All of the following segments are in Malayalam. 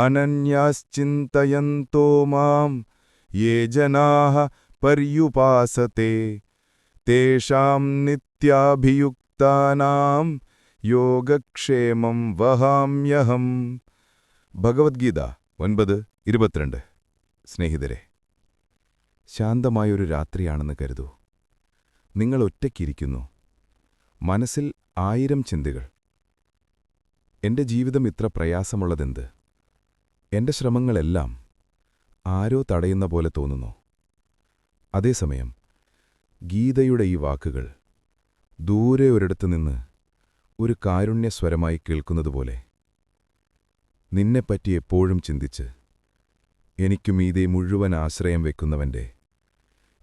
അനന്യാശ്ചിന്തയന്തോ മാം യേ ജനാ പര്യുപാസത്തെ തേഷാം നിത്യാഭിയുക്താനാം യോഗക്ഷേമം വഹാമ്യഹം ഭഗവത്ഗീത ഒൻപത് ഇരുപത്തിരണ്ട്. സ്നേഹിതരെ ശാന്തമായൊരു രാത്രിയാണെന്ന് കരുതൂ. നിങ്ങൾ ഒറ്റയ്ക്കിരിക്കുന്നു. മനസ്സിൽ ആയിരം ചിന്തകൾ. എന്റെ ജീവിതം ഇത്ര പ്രയാസമുള്ളതെന്ത്? എന്റെ ശ്രമങ്ങളെല്ലാം ആരോ തടയുന്ന പോലെ തോന്നുന്നു. അതേസമയം ഗീതയുടെ ഈ വാക്കുകൾ ദൂരെ ഒരിടത്തു നിന്ന് ഒരു കാരുണ്യസ്വരമായി കേൾക്കുന്നതുപോലെ നിന്നെപ്പറ്റി എപ്പോഴും ചിന്തിച്ച് എനിക്കും എനിക്കുമീതെ മുഴുവൻ ആശ്രയം വെക്കുന്നവന്റെ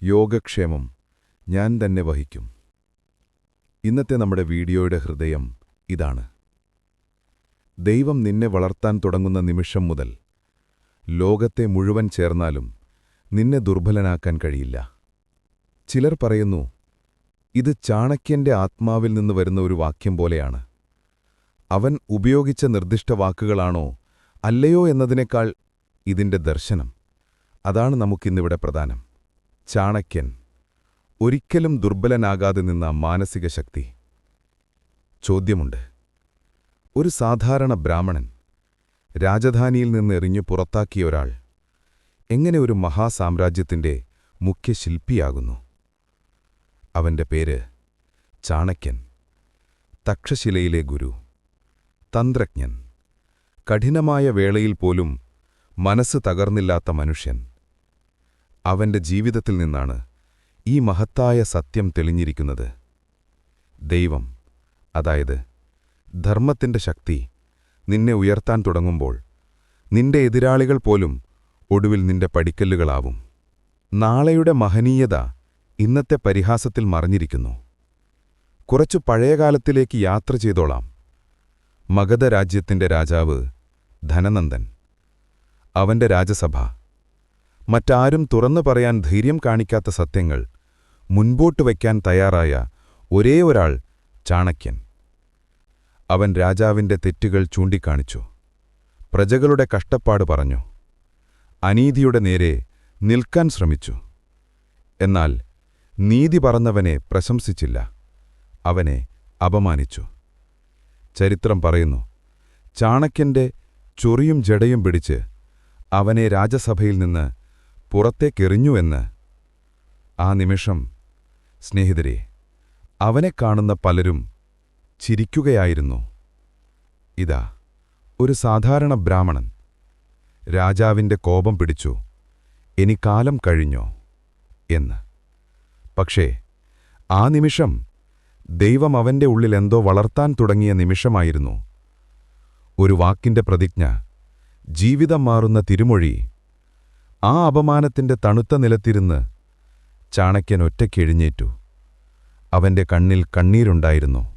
യോഗക്ഷേമം ഞാൻ തന്നെ വഹിക്കും. ഇന്നത്തെ നമ്മുടെ വീഡിയോയുടെ ഹൃദയം ഇതാണ്. ദൈവം നിന്നെ വളർത്താൻ തുടങ്ങുന്ന നിമിഷം മുതൽ ലോകത്തെ മുഴുവൻ ചേർന്നാലും നിന്നെ ദുർബലനാക്കാൻ കഴിയില്ല. ചിലർ പറയുന്നു ഇത് ചാണക്യന്റെ ആത്മാവിൽ നിന്ന് വരുന്ന ഒരു വാക്യം പോലെയാണ്. അവൻ ഉപയോഗിച്ച നിർദ്ദിഷ്ട വാക്കുകളാണോ അല്ലയോ എന്നതിനേക്കാൾ ഇതിന്റെ ദർശനം. അതാണ് നമുക്കിന്നിവിടെ പ്രധാനം. ചാണക്യൻ ഒരിക്കലും ദുർബലനാകാതെ നിന്ന മാനസിക ശക്തി. ചോദ്യമുണ്ട് ഒരു സാധാരണ ബ്രാഹ്മണൻ രാജധാനിയിൽ നിന്ന് എറിഞ്ഞു പുറത്താക്കിയ ഒരാൾ എങ്ങനെ ഒരു മഹാസാമ്രാജ്യത്തിന്റെ മുഖ്യ ശില്പിയാകുന്നു അവന്റെ പേര് ചാണക്യൻ തക്ഷശിലയിലെ ഗുരു തന്ത്രജ്ഞൻ കഠിനമായ വേളയിൽ പോലും മനസ്സ് തകർന്നില്ലാത്ത മനുഷ്യൻ. അവന്റെ ജീവിതത്തിൽ നിന്നാണ് ഈ മഹത്തായ സത്യം തെളിഞ്ഞിരിക്കുന്നത്. ദൈവം അതായത് ധർമ്മത്തിന്റെ ശക്തി നിന്നെ ഉയർത്താൻ തുടങ്ങുമ്പോൾ നിന്റെ എതിരാളികൾ പോലും ഒടുവിൽ നിന്റെ പടിക്കല്ലുകളാവും. നാളെയുടെ മഹനീയത ഇന്നത്തെ പരിഹാസത്തിൽ മറിഞ്ഞിരിക്കുന്നു. കുറച്ചു പഴയകാലത്തിലേക്ക് യാത്ര ചെയ്തോളാം. മഗധ രാജ്യത്തിന്റെ രാജാവ് ധനനന്ദൻ. അവന്റെ രാജസഭ. മറ്റാരും തുറന്നു പറയാൻ ധൈര്യം കാണിക്കാത്ത സത്യങ്ങൾ മുൻപോട്ട് വയ്ക്കാൻ തയ്യാറായ ഒരേ ഒരാൾ ചാണക്യൻ. അവൻ രാജാവിന്റെ തെറ്റുകൾ ചൂണ്ടിക്കാണിച്ചു. പ്രജകളുടെ കഷ്ടപ്പാട് പറഞ്ഞു. അനീതിയുടെ നേരെ നിൽക്കാൻ ശ്രമിച്ചു. എന്നാൽ നീതി പറഞ്ഞവനെ പ്രശംസിച്ചില്ല. അവനെ അപമാനിച്ചു. ചരിത്രം പറയുന്നു ചാണക്യന്റെ ചൊറിയും ജടയും പിടിച്ച് അവനെ രാജസഭയിൽ നിന്ന് പുറത്തേക്കെറിഞ്ഞുവെന്ന് ആ നിമിഷം സ്നേഹിതരെ അവനെ കാണുന്ന പലരും ചിരിക്കുകയായിരുന്നു. ഇതാ ഒരു സാധാരണ ബ്രാഹ്മണൻ. രാജാവിന്റെ കോപം പിടിച്ചു. ഇനി കാലം കഴിഞ്ഞോ? എന്ന്. പക്ഷേ ആ നിമിഷം ദൈവം അവന്റെ ഉള്ളിൽ എന്തോ വളർത്താൻ തുടങ്ങിയ നിമിഷമായിരുന്നു. ഒരു വാക്കിന്റെ പ്രതിജ്ഞ ജീവിതം മാറുന്ന തിരുമൊഴി ആ അപമാനത്തിന്റെ തണുത്ത നിലത്തിരുന്ന് ചാണക്യൻ ഒറ്റയ്ക്കെഴുന്നേറ്റു അവന്റെ കണ്ണിൽ കണ്ണീരുണ്ടായിരുന്നു.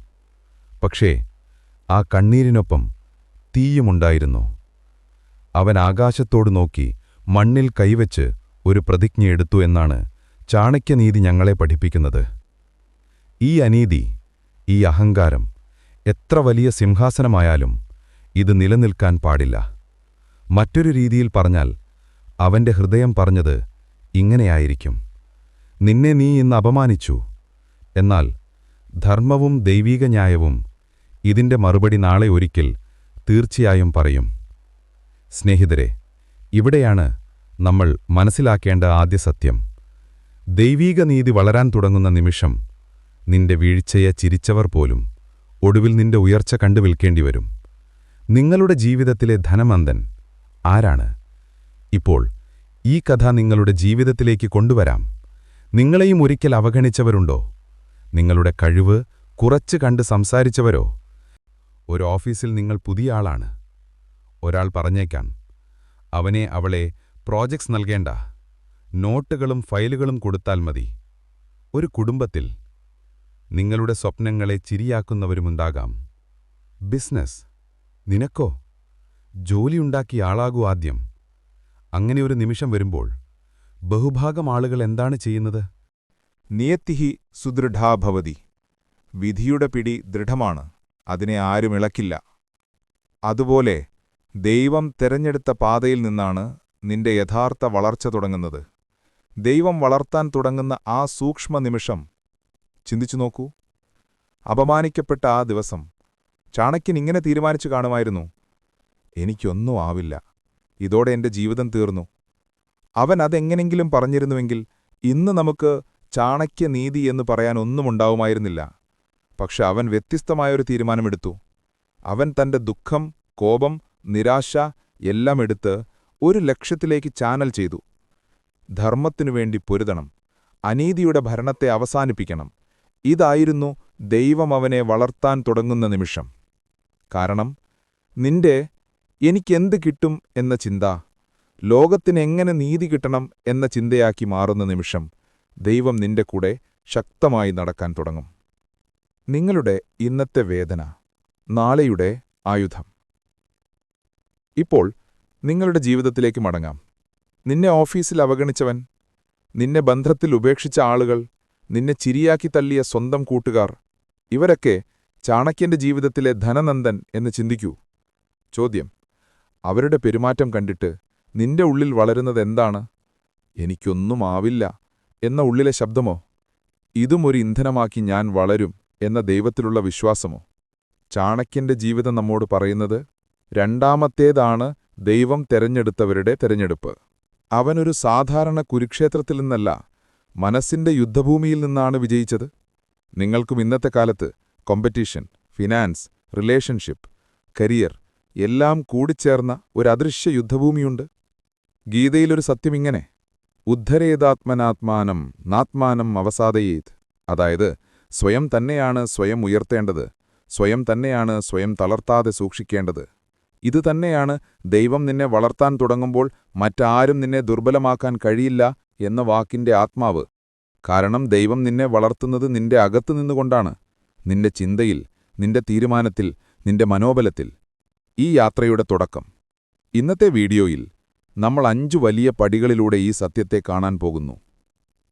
പക്ഷേ ആ കണ്ണീരിനൊപ്പം തീയുമുണ്ടായിരുന്നു അവൻ ആകാശത്തോട് നോക്കി മണ്ണിൽ കൈവച്ച് ഒരു പ്രതിജ്ഞയെടുത്തു എന്നാണ് ചാണക്യനീതി ഞങ്ങളെ പഠിപ്പിക്കുന്നത്. ഈ അനീതി ഈ അഹങ്കാരം എത്ര വലിയ സിംഹാസനമായാലും ഇത് നിലനിൽക്കാൻ പാടില്ല. മറ്റൊരു രീതിയിൽ പറഞ്ഞാൽ അവന്റെ ഹൃദയം പറഞ്ഞത് ഇങ്ങനെയായിരിക്കും. നിന്നെ നീ ഇന്ന് അപമാനിച്ചു. എന്നാൽ ധർമ്മവും ദൈവീക ന്യായവും ഇതിന്റെ മറുപടി നാളെ ഒരിക്കൽ തീർച്ചയായും പറയും. സ്നേഹിതരെ ഇവിടെയാണ് നമ്മൾ മനസ്സിലാക്കേണ്ട ആദ്യ സത്യം. ദൈവീക നീതി വളരാൻ തുടങ്ങുന്ന നിമിഷം നിന്റെ വീഴ്ചയെ ചിരിച്ചവർ പോലും ഒടുവിൽ നിന്റെ ഉയർച്ച കണ്ടു വിൽക്കേണ്ടിവരും നിങ്ങളുടെ ജീവിതത്തിലെ ധനമന്ദൻ ആരാണ്? ഇപ്പോൾ ഈ കഥ നിങ്ങളുടെ ജീവിതത്തിലേക്ക് കൊണ്ടുവരാം. നിങ്ങളെയും ഒരിക്കൽ അവഗണിച്ചവരുണ്ടോ? നിങ്ങളുടെ കഴിവ് കുറച്ച് കണ്ട് സംസാരിച്ചവരോ? ഒരു ഓഫീസിൽ നിങ്ങൾ പുതിയ ആളാണ്. ഒരാൾ പറഞ്ഞേക്കാം അവനെ അവളെ പ്രോജക്ട്സ് നൽകേണ്ട നോട്ടുകളും ഫയലുകളും കൊടുത്താൽ മതി. ഒരു കുടുംബത്തിൽ നിങ്ങളുടെ സ്വപ്നങ്ങളെ ചിരിയാക്കുന്നവരുമുണ്ടാകാം. ബിസിനസ് നിനക്കോ? ജോലിയുണ്ടാക്കിയ ആളാകൂ ആദ്യം. അങ്ങനെ ഒരു നിമിഷം വരുമ്പോൾ ബഹുഭാഗം ആളുകൾ എന്താണ് ചെയ്യുന്നത്? നിയത്തിഹി സുദൃഢാഭവതി വിധിയുടെ പിടി ദൃഢമാണ്. അതിനെ ആരും ഇളക്കില്ല. അതുപോലെ ദൈവം തെരഞ്ഞെടുത്ത പാതയിൽ നിന്നാണ് നിന്റെ യഥാർത്ഥ വളർച്ച തുടങ്ങുന്നത്. ദൈവം വളർത്താൻ തുടങ്ങുന്ന ആ സൂക്ഷ്മ നിമിഷം ചിന്തിച്ചു നോക്കൂ. അപമാനിക്കപ്പെട്ട ആ ദിവസം ചാണക്യൻ ഇങ്ങനെ തീരുമാനിച്ചു കാണുമായിരുന്നു. എനിക്കൊന്നും ആവില്ല. ഇതോടെ എന്റെ ജീവിതം തീർന്നു. അവൻ അതെങ്ങനെങ്കിലും പറഞ്ഞിരുന്നുവെങ്കിൽ ഇന്ന് നമുക്ക് ചാണക്യനീതി എന്ന് പറയാൻ ഒന്നുമുണ്ടാവുമായിരുന്നില്ല പക്ഷെ അവൻ വ്യത്യസ്തമായൊരു തീരുമാനമെടുത്തു. അവൻ തന്റെ ദുഃഖം കോപം നിരാശ എല്ലാം എടുത്ത് ഒരു ലക്ഷ്യത്തിലേക്ക് ചാനൽ ചെയ്തു. ധർമ്മത്തിനു വേണ്ടി പൊരുതണം. അനീതിയുടെ ഭരണത്തെ അവസാനിപ്പിക്കണം. ഇതായിരുന്നു ദൈവം അവനെ വളർത്താൻ തുടങ്ങുന്ന നിമിഷം. കാരണം നിന്റെ എനിക്കെന്ത് കിട്ടും എന്ന ചിന്ത ലോകത്തിനെങ്ങനെ നീതി കിട്ടണം എന്ന ചിന്തയാക്കി മാറുന്ന നിമിഷം ദൈവം നിന്റെ കൂടെ ശക്തമായി നടക്കാൻ തുടങ്ങും. നിങ്ങളുടെ ഇന്നത്തെ വേദന നാളെയുടെ ആയുധം. ഇപ്പോൾ നിങ്ങളുടെ ജീവിതത്തിലേക്ക് മടങ്ങാം. നിന്നെ ഓഫീസിൽ അവഗണിച്ചവൻ നിന്നെ ബന്ധത്തിൽ ഉപേക്ഷിച്ച ആളുകൾ നിന്നെ ചിരിയാക്കി തള്ളിയ സ്വന്തം കൂട്ടുകാർ ഇവരൊക്കെ ചാണക്യന്റെ ജീവിതത്തിലെ ധനനന്ദൻ എന്ന് ചിന്തിക്കൂ. ചോദ്യം അവരുടെ പെരുമാറ്റം കണ്ടിട്ട് നിന്റെ ഉള്ളിൽ വളരുന്നതെന്താണ് എനിക്കൊന്നുമാവില്ല എന്ന ഉള്ളിലെ ശബ്ദമോ? ഇതും ഒരു ഇന്ധനമാക്കി ഞാൻ വളരും. എന്ന ദൈവത്തിലുള്ള വിശ്വാസമോ? ചാണക്യന്റെ ജീവിതം നമ്മോട് പറയുന്നത് രണ്ടാമത്തേതാണ് ദൈവം തെരഞ്ഞെടുത്തവരുടെ തെരഞ്ഞെടുപ്പ്. അവനൊരു സാധാരണ കുരുക്ഷേത്രത്തിൽ നിന്നല്ല മനസ്സിന്റെ യുദ്ധഭൂമിയിൽ നിന്നാണ് വിജയിച്ചത്. നിങ്ങൾക്കും ഇന്നത്തെ കാലത്ത് കോമ്പറ്റീഷൻ ഫിനാൻസ് റിലേഷൻഷിപ്പ് കരിയർ എല്ലാം കൂടിച്ചേർന്ന ഒരു അദൃശ്യ യുദ്ധഭൂമിയുണ്ട്. ഗീതയിലൊരു സത്യമിങ്ങനെ ഉദ്ധരേതാത്മനാത്മാനം നാത്മാനം അവസാദയേത്. അതായത് സ്വയം തന്നെയാണ് സ്വയം ഉയർത്തേണ്ടത്. സ്വയം തന്നെയാണ് സ്വയം തളർത്താതെ സൂക്ഷിക്കേണ്ടത്. ഇതുതന്നെയാണ് ദൈവം നിന്നെ വളർത്താൻ തുടങ്ങുമ്പോൾ മറ്റാരും നിന്നെ ദുർബലമാക്കാൻ കഴിയില്ല എന്ന വാക്കിന്റെ ആത്മാവ്. കാരണം ദൈവം നിന്നെ വളർത്തുന്നത് നിന്റെ അകത്തു നിന്നുകൊണ്ടാണ്. നിന്റെ ചിന്തയിൽ നിന്റെ തീരുമാനത്തിൽ നിന്റെ മനോബലത്തിൽ. ഈ യാത്രയുടെ തുടക്കം. ഇന്നത്തെ വീഡിയോയിൽ നമ്മൾ അഞ്ചു വലിയ പടികളിലൂടെ ഈ സത്യത്തെ കാണാൻ പോകുന്നു.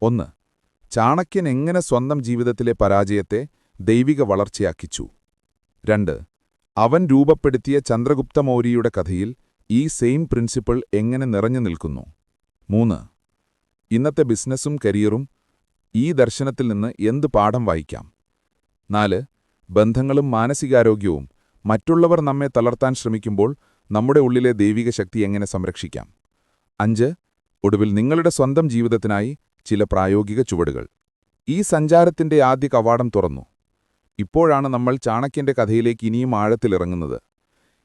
ഒന്ന് ചാണക്യൻ എങ്ങനെ സ്വന്തം ജീവിതത്തിലെ പരാജയത്തെ ദൈവിക വളർച്ചയാക്കിച്ചു? രണ്ട് അവൻ രൂപപ്പെടുത്തിയ ചന്ദ്രഗുപ്ത മൗര്യയുടെ കഥയിൽ ഈ സെയിം പ്രിൻസിപ്പിൾ എങ്ങനെ നിറഞ്ഞു നിൽക്കുന്നു? മൂന്ന് ഇന്നത്തെ ബിസിനസ്സും കരിയറും ഈ ദർശനത്തിൽ നിന്ന് എന്ത് പാഠം വായിക്കാം? നാല് ബന്ധങ്ങളും മാനസികാരോഗ്യവും മറ്റുള്ളവർ നമ്മെ തളർത്താൻ ശ്രമിക്കുമ്പോൾ നമ്മുടെ ഉള്ളിലെ ദൈവിക ശക്തി എങ്ങനെ സംരക്ഷിക്കാം? അഞ്ച് ഒടുവിൽ നിങ്ങളുടെ സ്വന്തം ജീവിതത്തിനായി ചില പ്രായോഗിക ചുവടുകൾ. ഈ സഞ്ചാരത്തിന്റെ ആദ്യ കവാടം തുറന്നു. ഇപ്പോഴാണ് നമ്മൾ ചാണക്യന്റെ കഥയിലേക്ക് ഇനിയും ആഴത്തിലിറങ്ങുന്നത്.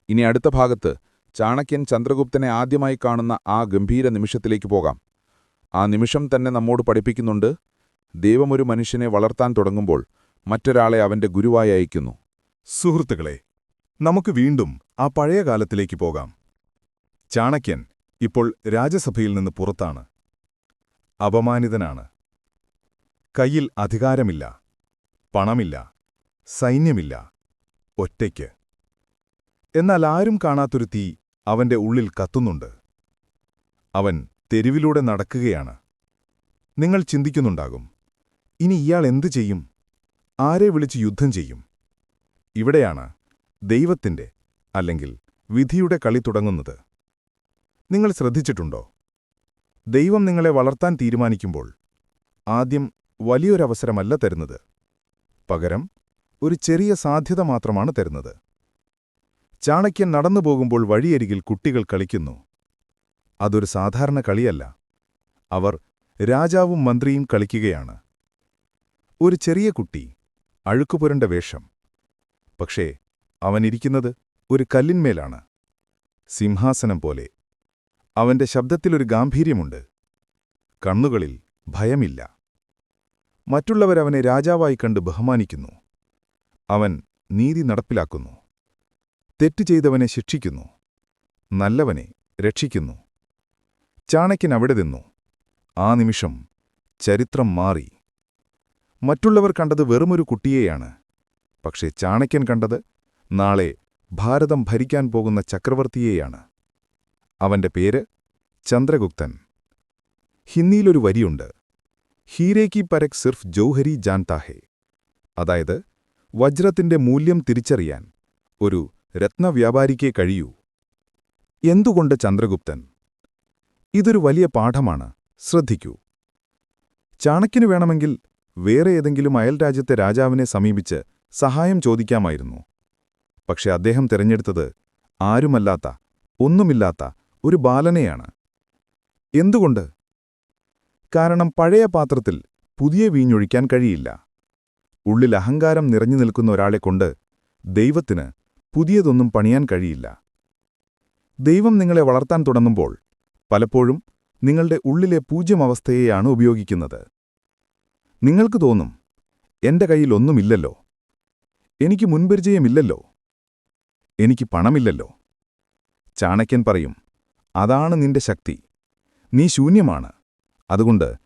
ഇനി അടുത്ത ഭാഗത്ത് ചാണക്യൻ ചന്ദ്രഗുപ്തനെ ആദ്യമായി കാണുന്ന ആ ഗംഭീര നിമിഷത്തിലേക്ക് പോകാം. ആ നിമിഷം തന്നെ നമ്മോട് പഠിപ്പിക്കുന്നുണ്ട് ദൈവമൊരു മനുഷ്യനെ വളർത്താൻ തുടങ്ങുമ്പോൾ മറ്റൊരാളെ അവന്റെ ഗുരുവായി അയക്കുന്നു സുഹൃത്തുക്കളെ നമുക്ക് വീണ്ടും ആ പഴയ കാലത്തിലേക്ക് പോകാം. ചാണക്യൻ ഇപ്പോൾ രാജസഭയിൽ നിന്ന് പുറത്താണ്. അപമാനിതനാണ്. കയ്യിൽ അധികാരമില്ല. പണമില്ല. സൈന്യമില്ല. ഒറ്റയ്ക്ക്. എന്നാൽ ആരും കാണാത്തൊരു തീ അവന്റെ ഉള്ളിൽ കത്തുന്നുണ്ട്. അവൻ തെരുവിലൂടെ നടക്കുകയാണ്. നിങ്ങൾ ചിന്തിക്കുന്നുണ്ടാകും. ഇനി ഇയാൾ എന്തു ചെയ്യും? ആരെ വിളിച്ച് യുദ്ധം ചെയ്യും? ഇവിടെയാണ് ദൈവത്തിന്റെ അല്ലെങ്കിൽ വിധിയുടെ കളി തുടങ്ങുന്നത്. നിങ്ങൾ ശ്രദ്ധിച്ചിട്ടുണ്ടോ? ദൈവം നിങ്ങളെ വളർത്താൻ തീരുമാനിക്കുമ്പോൾ ആദ്യം വലിയൊരവസരമല്ല തരുന്നത്. പകരം ഒരു ചെറിയ സാധ്യത മാത്രമാണ് തരുന്നത്. ചാണക്യൻ നടന്നുപോകുമ്പോൾ വഴിയരികിൽ കുട്ടികൾ കളിക്കുന്നു. അതൊരു സാധാരണ കളിയല്ല. അവർ രാജാവും മന്ത്രിയും കളിക്കുകയാണ്. ഒരു ചെറിയ കുട്ടി അഴുക്കുപുരണ്ട വേഷം. പക്ഷേ അവനിരിക്കുന്നത് ഒരു കല്ലിന്മേലാണ്. സിംഹാസനം പോലെ. അവന്റെ ശബ്ദത്തിലൊരു ഗാംഭീര്യമുണ്ട്. കണ്ണുകളിൽ ഭയമില്ല. മറ്റുള്ളവരവനെ രാജാവായി കണ്ട് ബഹുമാനിക്കുന്നു. അവൻ നീതി നടപ്പിലാക്കുന്നു. തെറ്റ് ചെയ്തവനെ ശിക്ഷിക്കുന്നു. നല്ലവനെ രക്ഷിക്കുന്നു. ചാണക്യൻ അവിടെ നിന്നു. ആ നിമിഷം ചരിത്രം മാറി. മറ്റുള്ളവർ കണ്ടത് വെറുമൊരു കുട്ടിയെയാണ്. പക്ഷേ ചാണക്യൻ കണ്ടത് നാളെ ഭാരതം ഭരിക്കാൻ പോകുന്ന ചക്രവർത്തിയെയാണ്. അവന്റെ പേര് ചന്ദ്രഗുപ്തൻ. ഹിന്ദിയിലൊരു വരിയുണ്ട്. ഹീരേക്കി പരക് സിർഫ് ജൗഹരി ജാൻതാഹെ അതായത് വജ്രത്തിന്റെ മൂല്യം തിരിച്ചറിയാൻ ഒരു രത്നവ്യാപാരിക്കേ കഴിയൂ. എന്തുകൊണ്ട് ചന്ദ്രഗുപ്തൻ? ഇതൊരു വലിയ പാഠമാണ് ശ്രദ്ധിക്കൂ. ചാണക്യനു വേണമെങ്കിൽ വേറെ ഏതെങ്കിലും അയൽരാജ്യത്തെ രാജാവിനെ സമീപിച്ച് സഹായം ചോദിക്കാമായിരുന്നു. പക്ഷെ അദ്ദേഹം തിരഞ്ഞെടുത്തത് ആരുമല്ലാത്ത ഒന്നുമില്ലാത്ത ഒരു ബാലനെയാണ്. എന്തുകൊണ്ട്? കാരണം പഴയ പാത്രത്തിൽ പുതിയ വീഞ്ഞൊഴിക്കാൻ കഴിയില്ല. ഉള്ളിൽ അഹങ്കാരം നിറഞ്ഞു നിൽക്കുന്ന ഒരാളെക്കൊണ്ട് ദൈവത്തിന് പുതിയതൊന്നും പണിയാൻ കഴിയില്ല. ദൈവം നിങ്ങളെ വളർത്താൻ തുടങ്ങുമ്പോൾ പലപ്പോഴും നിങ്ങളുടെ ഉള്ളിലെ പൂജ്യമവസ്ഥയെയാണ് ഉപയോഗിക്കുന്നത്. നിങ്ങൾക്ക് തോന്നും എന്റെ കയ്യിൽ ഒന്നുമില്ലല്ലോ. എനിക്ക് മുൻപരിചയമില്ലല്ലോ. എനിക്ക് പണമില്ലല്ലോ. ചാണക്യൻ പറയും അതാണ് നിന്റെ ശക്തി. നീ ശൂന്യമാണ്. അതുകൊണ്ട്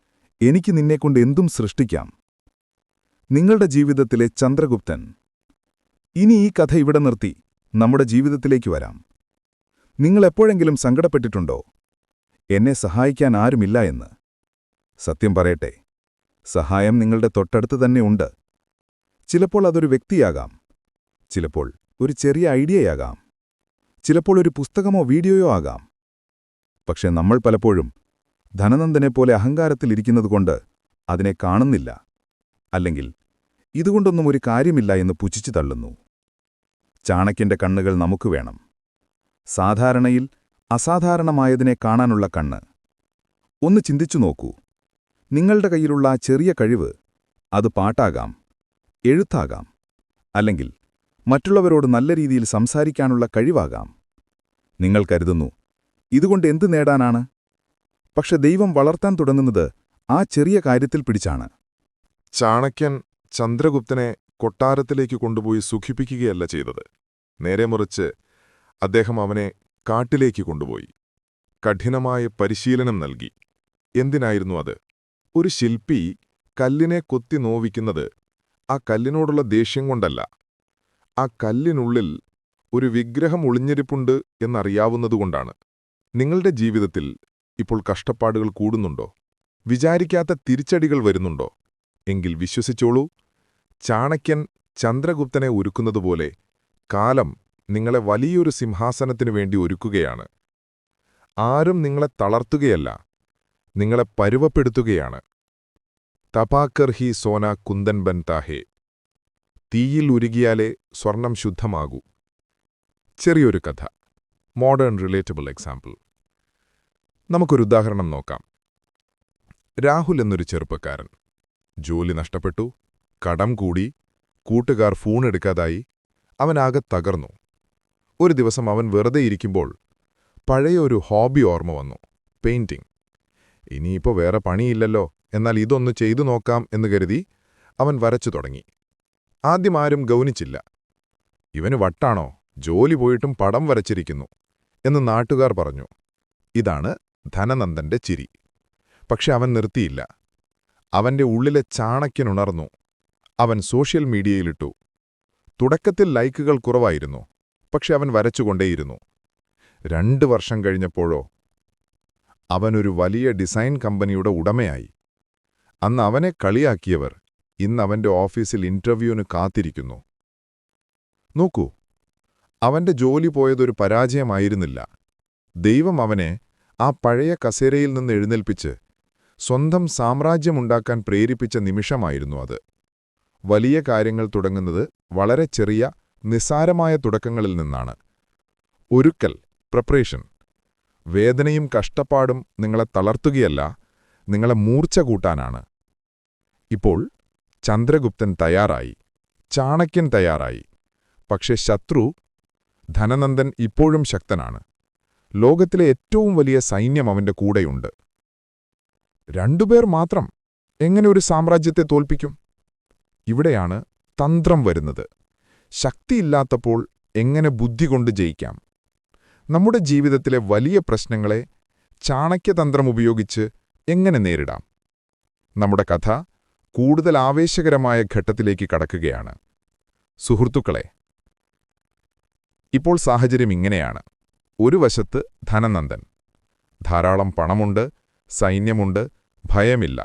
എനിക്ക് നിന്നെക്കൊണ്ട് എന്തും സൃഷ്ടിക്കാം. നിങ്ങളുടെ ജീവിതത്തിലെ ചന്ദ്രഗുപ്തൻ. ഇനി ഈ കഥ ഇവിടെ നിർത്തി. നമ്മുടെ ജീവിതത്തിലേക്ക് വരാം. നിങ്ങൾ എപ്പോഴെങ്കിലും സങ്കടപ്പെട്ടിട്ടുണ്ടോ? എന്നെ സഹായിക്കാൻ ആരുമില്ല എന്ന്. സത്യം പറയട്ടെ. സഹായം നിങ്ങളുടെ തൊട്ടടുത്ത് തന്നെ ഉണ്ട്. ചിലപ്പോൾ അതൊരു വ്യക്തിയാകാം. ചിലപ്പോൾ ഒരു ചെറിയ ഐഡിയയാകാം. ചിലപ്പോൾ ഒരു പുസ്തകമോ വീഡിയോയോ ആകാം. പക്ഷെ നമ്മൾ പലപ്പോഴും ധനനന്ദനെപ്പോലെ അഹങ്കാരത്തിലിരിക്കുന്നതുകൊണ്ട് അതിനെ കാണുന്നില്ല. അല്ലെങ്കിൽ ഇതുകൊണ്ടൊന്നും ഒരു കാര്യമില്ല എന്ന് പുച്ഛിച്ചു തള്ളുന്നു. ചാണക്യന്റെ കണ്ണുകൾ നമുക്ക് വേണം. സാധാരണയിൽ അസാധാരണമായതിനെ കാണാനുള്ള കണ്ണ്. ഒന്ന് ചിന്തിച്ചു നോക്കൂ. നിങ്ങളുടെ കയ്യിലുള്ള ആ ചെറിയ കഴിവ് അത് പാട്ടാകാം എഴുത്താകാം അല്ലെങ്കിൽ മറ്റുള്ളവരോട് നല്ല രീതിയിൽ സംസാരിക്കാനുള്ള കഴിവാകാം. നിങ്ങൾ കരുതുന്നു ഇതുകൊണ്ട് എന്തു നേടാനാണ്? പക്ഷെ ദൈവം വളർത്താൻ തുടങ്ങുന്നത് ആ ചെറിയ കാര്യത്തിൽ പിടിച്ചാണ്. ചാണക്യൻ ചന്ദ്രഗുപ്തനെ കൊട്ടാരത്തിലേക്ക് കൊണ്ടുപോയി സുഖിപ്പിക്കുകയല്ല ചെയ്തത്. നേരെ മുറിച്ച് അദ്ദേഹം അവനെ കാട്ടിലേക്ക് കൊണ്ടുപോയി. കഠിനമായ പരിശീലനം നൽകി. എന്തിനായിരുന്നു അത്? ഒരു ശില്പി കല്ലിനെ കൊത്തി നോവിക്കുന്നത് ആ കല്ലിനോടുള്ള ദേഷ്യം കൊണ്ടല്ല. ആ കല്ലിനുള്ളിൽ ഒരു വിഗ്രഹം ഒളിഞ്ഞിരിപ്പുണ്ട് എന്നറിയാവുന്നതുകൊണ്ടാണ്. നിങ്ങളുടെ ജീവിതത്തിൽ ഇപ്പോൾ കഷ്ടപ്പാടുകൾ കൂടുന്നുണ്ടോ? വിചാരിക്കാത്ത തിരിച്ചടികൾ വരുന്നുണ്ടോ? എങ്കിൽ വിശ്വസിച്ചോളൂ. ചാണക്യൻ ചന്ദ്രഗുപ്തനെ ഒരുക്കുന്നതുപോലെ കാലം നിങ്ങളെ വലിയൊരു സിംഹാസനത്തിനു വേണ്ടി ഒരുക്കുകയാണ്. ആരും നിങ്ങളെ തളർത്തുകയല്ല. നിങ്ങളെ പരുവപ്പെടുത്തുകയാണ്. തപാക്കർ ഹി സോന കുന്ദൻ ബൻ താഹേ. തീയിൽ ഉരുകിയാലേ സ്വർണം ശുദ്ധമാകൂ. ചെറിയൊരു കഥ. മോഡേൺ റിലേറ്റബിൾ എക്സാമ്പിൾ നമുക്കൊരു ഉദാഹരണം നോക്കാം. രാഹുൽ എന്നൊരു ചെറുപ്പക്കാരൻ. ജോലി നഷ്ടപ്പെട്ടു കടം കൂടി കൂട്ടുകാർ ഫോൺ എടുക്കാതായി അവനാകെ തകർന്നു. ഒരു ദിവസം അവൻ വെറുതെ ഇരിക്കുമ്പോൾ പഴയ ഒരു ഹോബി ഓർമ്മ വന്നു പെയിന്റിംഗ് ഇനിയിപ്പോൾ വേറെ പണിയില്ലല്ലോ എന്നാൽ ഇതൊന്ന് ചെയ്തു നോക്കാം എന്ന് കരുതി അവൻ വരച്ചു തുടങ്ങി. ആദ്യം ആരും ഗൗനിച്ചില്ല. ഇവന് വട്ടാണോ ജോലി പോയിട്ടും പടം വരച്ചിരിക്കുന്നു. എന്ന് നാട്ടുകാർ പറഞ്ഞു. ഇതാണ് ധനനന്ദന്റെ ചിരി. പക്ഷെ അവൻ നിർത്തിയില്ല. അവന്റെ ഉള്ളിലെ ചാണക്യനുണർന്നു അവൻ സോഷ്യൽ മീഡിയയിലിട്ടു. തുടക്കത്തിൽ ലൈക്കുകൾ കുറവായിരുന്നു. പക്ഷെ അവൻ വരച്ചുകൊണ്ടേയിരുന്നു. രണ്ട് വർഷം കഴിഞ്ഞപ്പോഴോ അവനൊരു വലിയ ഡിസൈൻ കമ്പനിയുടെ ഉടമയായി. അന്ന് അവനെ കളിയാക്കിയവർ ഇന്ന് അവന്റെ ഓഫീസിൽ ഇന്റർവ്യൂവിന് കാത്തിരിക്കുന്നു. നോക്കൂ അവന്റെ ജോലി പോയതൊരു പരാജയമായിരുന്നില്ല. ദൈവം അവനെ ആ പഴയ കസേരയിൽ നിന്ന് എഴുന്നേൽപ്പിച്ച് സ്വന്തം സാമ്രാജ്യമുണ്ടാക്കാൻ പ്രേരിപ്പിച്ച നിമിഷമായിരുന്നു അത്. വലിയ കാര്യങ്ങൾ തുടങ്ങുന്നത് വളരെ ചെറിയ നിസ്സാരമായ തുടക്കങ്ങളിൽ നിന്നാണ്. ഒരുക്കൽ പ്രപ്പറേഷൻ വേദനയും കഷ്ടപ്പാടും നിങ്ങളെ തളർത്തുകയല്ല നിങ്ങളെ മൂർച്ച കൂട്ടാനാണ്. ഇപ്പോൾ ചന്ദ്രഗുപ്തൻ തയ്യാറായി ചാണക്യൻ തയ്യാറായി. പക്ഷെ ശത്രു ധനനന്ദൻ ഇപ്പോഴും ശക്തനാണ്. ലോകത്തിലെ ഏറ്റവും വലിയ സൈന്യം അവന്റെ കൂടെയുണ്ട്. രണ്ടുപേർ മാത്രം എങ്ങനെ ഒരു സാമ്രാജ്യത്തെ തോൽപ്പിക്കും? ഇവിടെയാണ് തന്ത്രം വരുന്നത്. ശക്തിയില്ലാത്തപ്പോൾ എങ്ങനെ ബുദ്ധി കൊണ്ട് ജയിക്കാം? നമ്മുടെ ജീവിതത്തിലെ വലിയ പ്രശ്നങ്ങളെ ചാണക്യതന്ത്രം ഉപയോഗിച്ച് എങ്ങനെ നേരിടാം? നമ്മുടെ കഥ കൂടുതൽ ആവേശകരമായ ഘട്ടത്തിലേക്ക് കടക്കുകയാണ്. സുഹൃത്തുക്കളെ ഇപ്പോൾ സാഹചര്യം ഇങ്ങനെയാണ്. ഒരു വശത്ത് ധനനന്ദൻ. ധാരാളം പണമുണ്ട് സൈന്യമുണ്ട് ഭയമില്ല.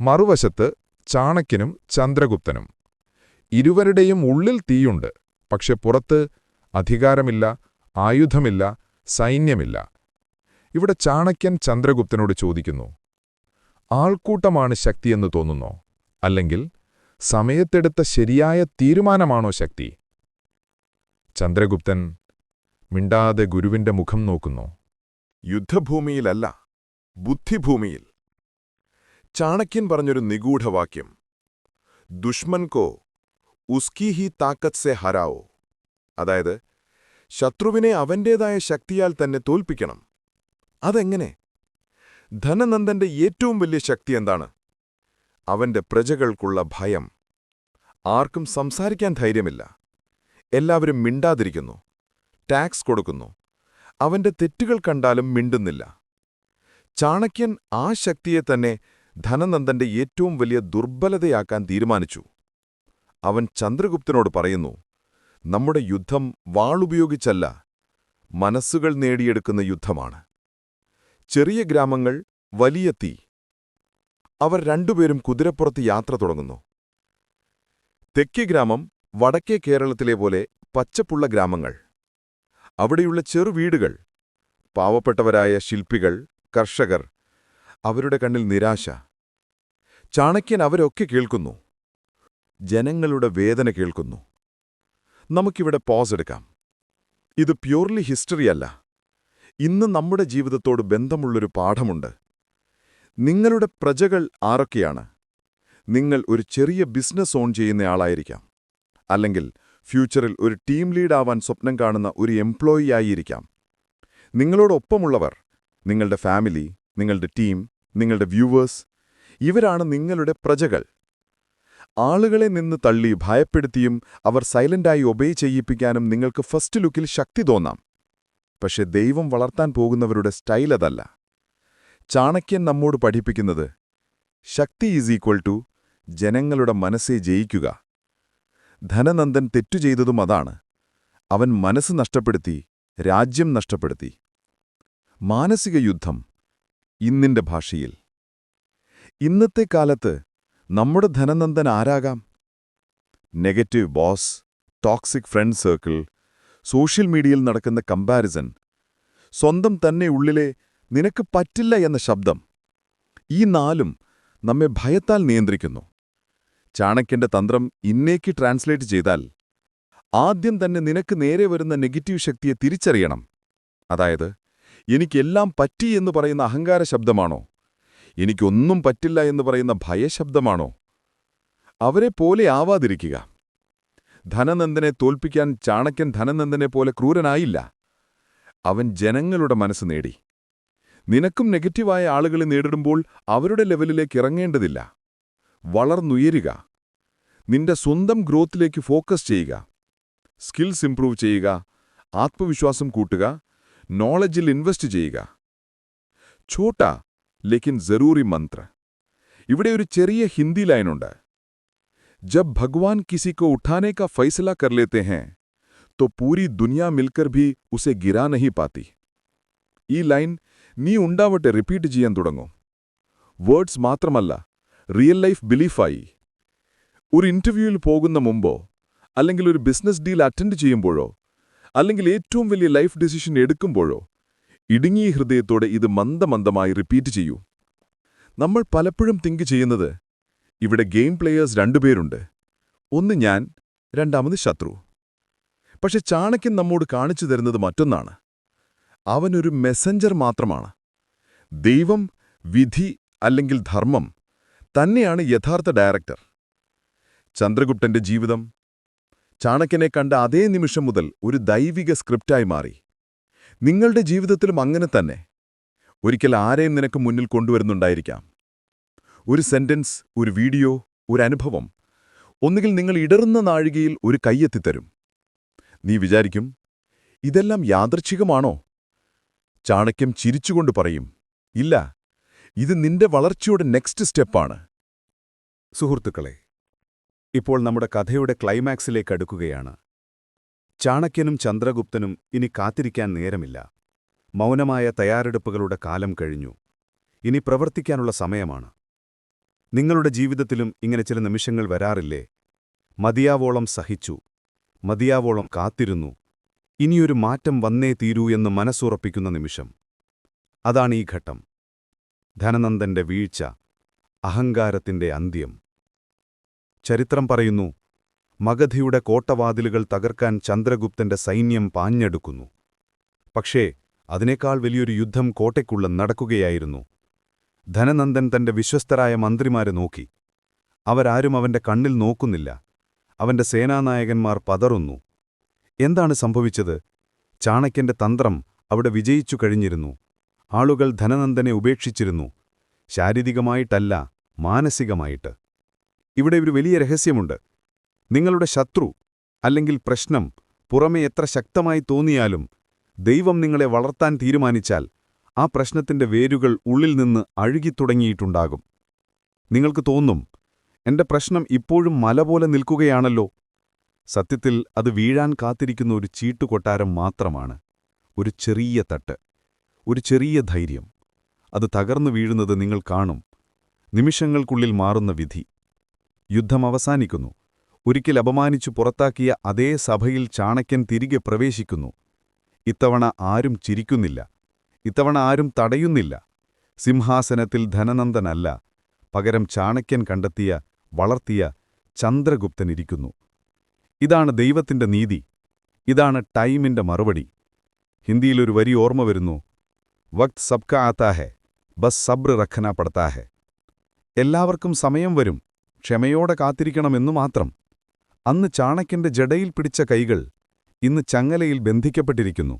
മറുവശത്ത് ചാണക്യനും ചന്ദ്രഗുപ്തനും. ഇരുവരുടെയും ഉള്ളിൽ തീയുണ്ട് പക്ഷെ പുറത്ത് അധികാരമില്ല ആയുധമില്ല സൈന്യമില്ല. ഇവിടെ ചാണക്യൻ ചന്ദ്രഗുപ്തനോട് ചോദിക്കുന്നു ആൾക്കൂട്ടമാണ് ശക്തിയെന്ന് തോന്നുന്നോ? അല്ലെങ്കിൽ സമയത്തെടുത്ത ശരിയായ തീരുമാനമാണോ ശക്തി? ചന്ദ്രഗുപ്തൻ മിണ്ടാതെ ഗുരുവിന്റെ മുഖം നോക്കുന്നു. യുദ്ധഭൂമിയിലല്ല ബുദ്ധിഭൂമിയിൽ. ചാണക്യൻ പറഞ്ഞൊരു നിഗൂഢവാക്യം. ദുഷ്മൻ കോ ഉസ്കി ഹി താക്കത്ത് സെ ഹരാവോ? അതായത് ശത്രുവിനെ അവന്റേതായ ശക്തിയാൽ തന്നെ തോൽപ്പിക്കണം. അതെങ്ങനെ? ധനനന്ദന്റെ ഏറ്റവും വലിയ ശക്തി എന്താണ്? അവന്റെ പ്രജകൾക്കുള്ള ഭയം. ആർക്കും സംസാരിക്കാൻ ധൈര്യമില്ല. എല്ലാവരും മിണ്ടാതിരിക്കുന്നു. ടാക്സ് കൊടുക്കുന്നു. അവന്റെ തെറ്റുകൾ കണ്ടാലും മിണ്ടുന്നില്ല. ചാണക്യൻ ആ ശക്തിയെ തന്നെ ധനനന്ദന്റെ ഏറ്റവും വലിയ ദുർബലതയാക്കാൻ തീരുമാനിച്ചു. അവൻ ചന്ദ്രഗുപ്തനോട് പറയുന്നു നമ്മുടെ യുദ്ധം വാളുപയോഗിച്ചല്ല മനസ്സുകൾ നേടിയെടുക്കുന്ന യുദ്ധമാണ്. ചെറിയ ഗ്രാമങ്ങൾ വലിയ തീ. അവർ രണ്ടുപേരും കുതിരപ്പുറത്ത് യാത്ര തുടങ്ങുന്നു. തെക്കേ ഗ്രാമം വടക്കേ കേരളത്തിലെ പോലെ പച്ചപ്പുള്ള ഗ്രാമങ്ങൾ. അവിടെയുള്ള ചെറുവീടുകൾ പാവപ്പെട്ടവരായ ശില്പികൾ കർഷകർ അവരുടെ കണ്ണിൽ നിരാശ. ചാണക്യൻ അവരൊക്കെ കേൾക്കുന്നു. ജനങ്ങളുടെ വേദന കേൾക്കുന്നു. നമുക്കിവിടെ പോസ് എടുക്കാം. ഇത് പ്യൂർലി ഹിസ്റ്ററി അല്ല. ഇന്ന് നമ്മുടെ ജീവിതത്തോട് ബന്ധമുള്ളൊരു പാഠമുണ്ട്. നിങ്ങളുടെ പ്രജകൾ ആരൊക്കെയാണ്? നിങ്ങൾ ഒരു ചെറിയ ബിസിനസ് ഓൺ ചെയ്യുന്നയാളായിരിക്കാം അല്ലെങ്കിൽ ഫ്യൂച്ചറിൽ ഒരു ടീം ലീഡാവാൻ സ്വപ്നം കാണുന്ന ഒരു എംപ്ലോയി ആയിരിക്കാം. നിങ്ങളോടൊപ്പമുള്ളവർ നിങ്ങളുടെ ഫാമിലി നിങ്ങളുടെ ടീം നിങ്ങളുടെ വ്യൂവേഴ്സ് ഇവരാണ് നിങ്ങളുടെ പ്രജകൾ. ആളുകളെ നിന്ന് തള്ളി ഭയപ്പെടുത്തിയും അവർ സൈലന്റായി ഒബേ ചെയ്യിപ്പിക്കാനും നിങ്ങൾക്ക് ഫസ്റ്റ് ലുക്കിൽ ശക്തി തോന്നാം. പക്ഷെ ദൈവം വളർത്താൻ പോകുന്നവരുടെ സ്റ്റൈൽ അതല്ല. ചാണക്യൻ നമ്മോട് പഠിപ്പിക്കുന്നത് ശക്തി ഈസ് ഈക്വൽ ടു ജനങ്ങളുടെ മനസ്സെ ജയിക്കുക. ധനനന്ദൻ തെറ്റു ചെയ്തതും അതാണ്. അവൻ മനസ്സ് നഷ്ടപ്പെടുത്തി രാജ്യം നഷ്ടപ്പെടുത്തി. മാനസിക യുദ്ധം ഇന്നിന്റെ ഭാഷയിൽ. ഇന്നത്തെ കാലത്ത് നമ്മുടെ ധനനന്ദൻ ആരാകാം? Negative boss toxic friend circle social മീഡിയയിൽ നടക്കുന്ന കമ്പാരിസൺ സ്വന്തം തന്നെ ഉള്ളിലെ നിനക്ക് പറ്റില്ല എന്ന ശബ്ദം ഈ നാലും നമ്മെ ഭയത്താൽ നിയന്ത്രിക്കുന്നു. ചാണക്യന്റെ തന്ത്രം ഇന്നേക്ക് ട്രാൻസ്ലേറ്റ് ചെയ്താൽ ആദ്യം തന്നെ നിനക്ക് നേരെ വരുന്ന നെഗറ്റീവ് ശക്തിയെ തിരിച്ചറിയണം. അതായത് എനിക്കെല്ലാം പറ്റി എന്ന് പറയുന്ന അഹങ്കാര ശബ്ദമാണോ? എനിക്കൊന്നും പറ്റില്ല എന്ന് പറയുന്ന ഭയശബ്ദമാണോ? അവരെ പോലെ ആവാതിരിക്കുക. ധനനന്ദനെ തോൽപ്പിക്കാൻ ചാണക്യൻ ധനനന്ദനെ പോലെ ക്രൂരനായില്ല. അവൻ ജനങ്ങളുടെ മനസ്സ് നേടി. നിനക്കും നെഗറ്റീവായ ആളുകളെ നേരിടുമ്പോൾ അവരുടെ ലെവലിലേക്ക് ഇറങ്ങേണ്ടതില്ല. വളർന്നുയരുക. നിന്റെ സ്വന്തം ഗ്രോത്തിലേക്ക് ഫോക്കസ് ചെയ്യുക. സ്കിൽസ് ഇംപ്രൂവ് ചെയ്യുക. ആത്മവിശ്വാസം കൂട്ടുക. നോളജിൽ ഇൻവെസ്റ്റ് ചെയ്യുക. ഛോട്ട ലേക്കിൻ ജറൂറി മന്ത്ര. ഇവിടെ ഒരു ചെറിയ ഹിന്ദി ലൈനുണ്ട്. ജബ് ഭഗവാൻ കിസിക്കോ ഉഠാനെ കാ ഫൈസല കർ ലേത്തെ ഹൈ തോ പൂരി ദുനിയാ മിൽക്കർ ഭീ ഉസെ ഗിരാ നഹി പാത്തി ഈ ലൈൻ നീ ഉണ്ടാവട്ടെ റിപ്പീറ്റ് ചെയ്യാൻ തുടങ്ങും. വേർഡ്സ് മാത്രമല്ല റിയൽ ലൈഫ് ബിലീഫായി ഒരു ഇന്റർവ്യൂവിൽ പോകുന്ന മുമ്പോ അല്ലെങ്കിൽ ഒരു ബിസിനസ് ഡീൽ അറ്റൻഡ് ചെയ്യുമ്പോഴോ അല്ലെങ്കിൽ ഏറ്റവും വലിയ ലൈഫ് ഡിസിഷൻ എടുക്കുമ്പോഴോ ഇടുങ്ങിയ ഹൃദയത്തോടെ ഇത് മന്ദമന്ദമായി റിപ്പീറ്റ് ചെയ്യൂ. നമ്മൾ പലപ്പോഴും തിങ്ക് ചെയ്യുന്നത് ഇവിടെ ഗെയിം പ്ലേയേഴ്സ് രണ്ടുപേരുണ്ട് ഒന്ന് ഞാൻ രണ്ടാമത് ശത്രു. പക്ഷെ ചാണക്യൻ നമ്മോട് കാണിച്ചു തരുന്നത് മറ്റൊന്നാണ്. അവനൊരു മെസ്സഞ്ചർ മാത്രമാണ്. ദൈവം വിധി അല്ലെങ്കിൽ ധർമ്മം തന്നെയാണ് യഥാർത്ഥ ഡയറക്ടർ. ചന്ദ്രഗുപ്തന്റെ ജീവിതം ചാണക്യനെ കണ്ട അതേ നിമിഷം മുതൽ ഒരു ദൈവിക സ്ക്രിപ്റ്റായി മാറി. നിങ്ങളുടെ ജീവിതത്തിലും അങ്ങനെ തന്നെ. ഒരിക്കൽ ആരെയും നിനക്ക് മുന്നിൽ കൊണ്ടുവരുന്നുണ്ടായിരിക്കാം. ഒരു സെന്റൻസ് ഒരു വീഡിയോ ഒരു അനുഭവം. ഒന്നുകിൽ നിങ്ങൾ ഇടറുന്ന നാഴികയിൽ ഒരു കൈയെത്തിത്തരും. നീ വിചാരിക്കും ഇതെല്ലാം യാദൃച്ഛികമാണോ? ചാണക്യം ചിരിച്ചുകൊണ്ട് പറയും ഇല്ല ഇത് നിന്റെ വളർച്ചയുടെ നെക്സ്റ്റ് സ്റ്റെപ്പാണ് സുഹൃത്തുക്കളെ ഇപ്പോൾ നമ്മുടെ കഥയുടെ ക്ലൈമാക്സിലേക്ക് അടുക്കുകയാണ്. ചാണക്യനും ചന്ദ്രഗുപ്തനും ഇനി കാത്തിരിക്കാൻ നേരമില്ല. മൗനമായ തയ്യാറെടുപ്പുകളുടെ കാലം കഴിഞ്ഞു. ഇനി പ്രവർത്തിക്കാനുള്ള സമയമാണ്. നിങ്ങളുടെ ജീവിതത്തിലും ഇങ്ങനെ ചില നിമിഷങ്ങൾ വരാറില്ലേ? മതിയാവോളം സഹിച്ചു. മതിയാവോളം കാത്തിരുന്നു. ഇനിയൊരു മാറ്റം വന്നേ തീരൂ എന്ന് മനസ്സുറപ്പിക്കുന്ന നിമിഷം. അതാണ് ഈ ഘട്ടം. ധനനന്ദന്റെ വീഴ്ച അഹങ്കാരത്തിന്റെ അന്ത്യം. ചരിത്രം പറയുന്നു മഗധിയുടെ കോട്ടവാതിലുകൾ തകർക്കാൻ ചന്ദ്രഗുപ്തന്റെ സൈന്യം പാഞ്ഞെടുക്കുന്നു. പക്ഷേ അതിനേക്കാൾ വലിയൊരു യുദ്ധം കോട്ടയ്ക്കുള്ള നടക്കുകയായിരുന്നു. ധനനന്ദൻ തന്റെ വിശ്വസ്തരായ മന്ത്രിമാരെ നോക്കി. അവരാരും അവന്റെ കണ്ണിൽ നോക്കുന്നില്ല. അവന്റെ സേനാനായകന്മാർ പതറുന്നു. എന്താണ് സംഭവിച്ചത്? ചാണക്യന്റെ തന്ത്രം അവിടെ വിജയിച്ചു കഴിഞ്ഞിരുന്നു. ആളുകൾ ധനനന്ദനെ ഉപേക്ഷിച്ചിരുന്നു. ശാരീരികമായിട്ടല്ല മാനസികമായിട്ട്. ഇവിടെ ഒരു വലിയ രഹസ്യമുണ്ട്. നിങ്ങളുടെ ശത്രു അല്ലെങ്കിൽ പ്രശ്നം പുറമെ എത്ര ശക്തമായി തോന്നിയാലും ദൈവം നിങ്ങളെ വളർത്താൻ തീരുമാനിച്ചാൽ ആ പ്രശ്നത്തിന്റെ വേരുകൾ ഉള്ളിൽ നിന്ന് അഴുകിത്തുടങ്ങിയിട്ടുണ്ടാകും. നിങ്ങൾക്ക് തോന്നും എന്റെ പ്രശ്നം ഇപ്പോഴും മല പോലെ നിൽക്കുകയാണല്ലോ. സത്യത്തിൽ അത് വീഴാൻ കാത്തിരിക്കുന്ന ഒരു ചീട്ടുകൊട്ടാരം മാത്രമാണ്. ഒരു ചെറിയ തട്ട്. ഒരു ചെറിയ ധൈര്യം. അത് തകർന്നു വീഴുന്നത് നിങ്ങൾ കാണും. നിമിഷങ്ങൾക്കുള്ളിൽ മാറുന്ന വിധി. യുദ്ധം അവസാനിക്കുന്നു. ഒരിക്കൽ അപമാനിച്ചു പുറത്താക്കിയ അതേ സഭയിൽ ചാണക്യൻ തിരികെ പ്രവേശിക്കുന്നു. ഇത്തവണ ആരും ചിരിക്കുന്നില്ല. ഇത്തവണ ആരും തടയുന്നില്ല. സിംഹാസനത്തിൽ ധനനന്ദനല്ല. പകരം ചാണക്യൻ കണ്ടെത്തിയ വളർത്തിയ ചന്ദ്രഗുപ്തനിരിക്കുന്നു ഇതാണ് ദൈവത്തിന്റെ നീതി. ഇതാണ് ടൈമിന്റെ മറുപടി. ഹിന്ദിയിലൊരു വരി ഓർമ്മ വരുന്നു. വക്ത് സബ്ക ആത്താ ഹെ ബസ് സബ്ര റഖന പടത്താ ഹെ. എല്ലാവർക്കും സമയം വരും ക്ഷമയോടെ കാത്തിരിക്കണമെന്നു മാത്രം. അന്ന് ചാണക്യന്റെ ജടയിൽ പിടിച്ച കൈകൾ ഇന്ന് ചങ്ങലയിൽ ബന്ധിക്കപ്പെട്ടിരിക്കുന്നു.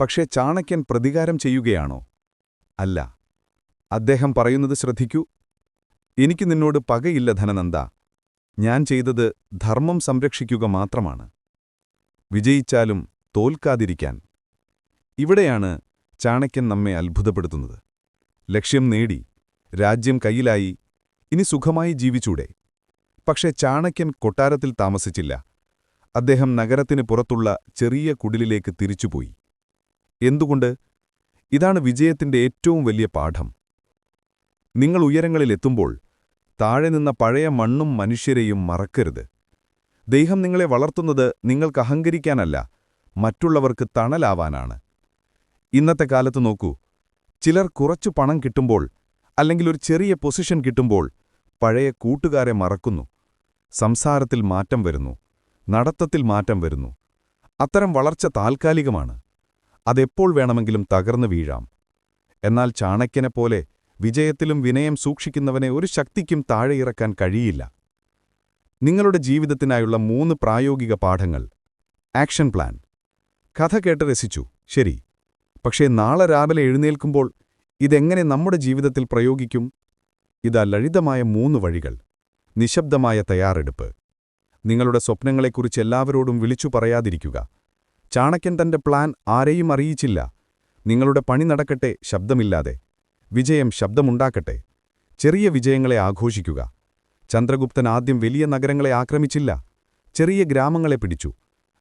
പക്ഷേ ചാണക്യൻ പ്രതികാരം ചെയ്യുകയാണോ? അല്ല. അദ്ദേഹം പറയുന്നത് ശ്രദ്ധിക്കൂ. എനിക്ക് നിന്നോട് പകയില്ല ധനനന്ദ. ഞാൻ ചെയ്തത് ധർമ്മം സംരക്ഷിക്കുക മാത്രമാണ്. വിജയിച്ചാലും തോൽക്കാതിരിക്കാൻ. ഇവിടെയാണ് ചാണക്യൻ നമ്മെ അത്ഭുതപ്പെടുത്തുന്നത്. ലക്ഷ്യം നേടി രാജ്യം കയ്യിലായി ഇനി സുഖമായി ജീവിച്ചൂടെ. പക്ഷേ ചാണക്യൻ കൊട്ടാരത്തിൽ താമസിച്ചില്ല. അദ്ദേഹം നഗരത്തിന് പുറത്തുള്ള ചെറിയ കുടിലിലേക്ക് തിരിച്ചുപോയി. എന്തുകൊണ്ട്? ഇതാണ് വിജയത്തിന്റെ ഏറ്റവും വലിയ പാഠം. നിങ്ങൾ ഉയരങ്ങളിലെത്തുമ്പോൾ താഴെ നിന്ന പഴയ മണ്ണും മനുഷ്യരെയും മറക്കരുത്. ദൈവം നിങ്ങളെ വളർത്തുന്നത് നിങ്ങൾക്ക് അഹങ്കരിക്കാനല്ല മറ്റുള്ളവർക്ക് തണലാവാനാണ്. ഇന്നത്തെ കാലത്ത് നോക്കൂ. ചിലർ കുറച്ചു പണം കിട്ടുമ്പോൾ അല്ലെങ്കിൽ ഒരു ചെറിയ പൊസിഷൻ കിട്ടുമ്പോൾ പഴയ കൂട്ടുകാരെ മറക്കുന്നു. സംസാരത്തിൽ മാറ്റം വരുന്നു. നടത്തത്തിൽ മാറ്റം വരുന്നു. അത്തരം വളർച്ച താൽക്കാലികമാണ്. അതെപ്പോൾ വേണമെങ്കിലും തകർന്നു വീഴാം. എന്നാൽ ചാണക്യനെപ്പോലെ വിജയത്തിലും വിനയം സൂക്ഷിക്കുന്നവനെ ഒരു ശക്തിക്കും താഴെയിറക്കാൻ കഴിയില്ല. നിങ്ങളുടെ ജീവിതത്തിനായുള്ള മൂന്ന് പ്രായോഗിക പാഠങ്ങൾ. Action plan. കഥ കേട്ട് രസിച്ചു. ശരി. പക്ഷേ നാളെ രാവിലെ എഴുന്നേൽക്കുമ്പോൾ ഇതെങ്ങനെ നമ്മുടെ ജീവിതത്തിൽ പ്രയോഗിക്കും? ഇതാ ലളിതമായ മൂന്ന് വഴികൾ. നിശബ്ദമായ തയ്യാറെടുപ്പ്. നിങ്ങളുടെ സ്വപ്നങ്ങളെക്കുറിച്ച് എല്ലാവരോടും വിളിച്ചു പറയാതിരിക്കുക. ചാണക്യൻ തന്റെ പ്ലാൻ ആരെയും അറിയിച്ചില്ല. നിങ്ങളുടെ പണി നടക്കട്ടെ ശബ്ദമില്ലാതെ. വിജയം ശബ്ദമുണ്ടാക്കട്ടെ. ചെറിയ വിജയങ്ങളെ ആഘോഷിക്കുക. ചന്ദ്രഗുപ്തൻ ആദ്യം വലിയ നഗരങ്ങളെ ആക്രമിച്ചില്ല. ചെറിയ ഗ്രാമങ്ങളെ പിടിച്ചു.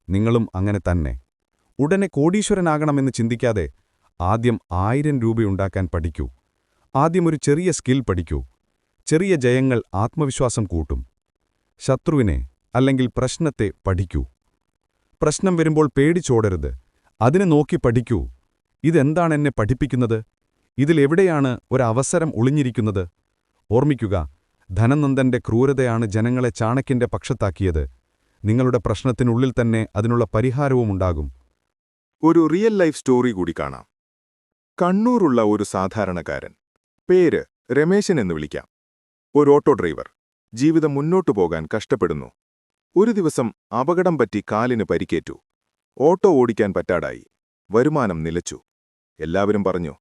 നിങ്ങളും അങ്ങനെ തന്നെ. ഉടനെ കോടീശ്വരനാകണമെന്ന് ചിന്തിക്കാതെ ആദ്യം ആയിരം രൂപയുണ്ടാക്കാൻ പഠിക്കൂ. ആദ്യം ഒരു ചെറിയ സ്കിൽ പഠിക്കൂ. ചെറിയ ജയങ്ങൾ ആത്മവിശ്വാസം കൂട്ടും. ശത്രുവിനെ അല്ലെങ്കിൽ പ്രശ്നത്തെ പഠിക്കൂ. പ്രശ്നം വരുമ്പോൾ പേടിച്ചോടരുത്. അതിനെ നോക്കി പഠിക്കൂ. ഇതെന്താണ് എന്നെ പഠിപ്പിക്കുന്നത്? ഇതിലെവിടെയാണ് ഒരവസരം ഒളിഞ്ഞിരിക്കുന്നത്? ഓർമ്മിക്കുക ധനനന്ദന്റെ ക്രൂരതയാണ് ജനങ്ങളെ ചാണക്കിന്റെ പക്ഷത്താക്കിയത്. നിങ്ങളുടെ പ്രശ്നത്തിനുള്ളിൽ തന്നെ അതിനുള്ള പരിഹാരവുമുണ്ടാകും. ഒരു റിയൽ ലൈഫ് സ്റ്റോറി കൂടി കാണാം. കണ്ണൂറുള്ള ഒരു സാധാരണക്കാരൻ. പേര് രമേശൻ എന്ന് വിളിക്കാം. ഒരു ഓട്ടോ ഡ്രൈവർ ജീവിതം മുന്നോട്ടു പോകാൻ കഷ്ടപ്പെടുന്നു. ഒരു ദിവസം അപകടം പറ്റി കാലിന് പരിക്കേറ്റു. ഓട്ടോ ഓടിക്കാൻ പറ്റാടായി വരുമാനം നിലച്ചു. എല്ലാവരും പറഞ്ഞു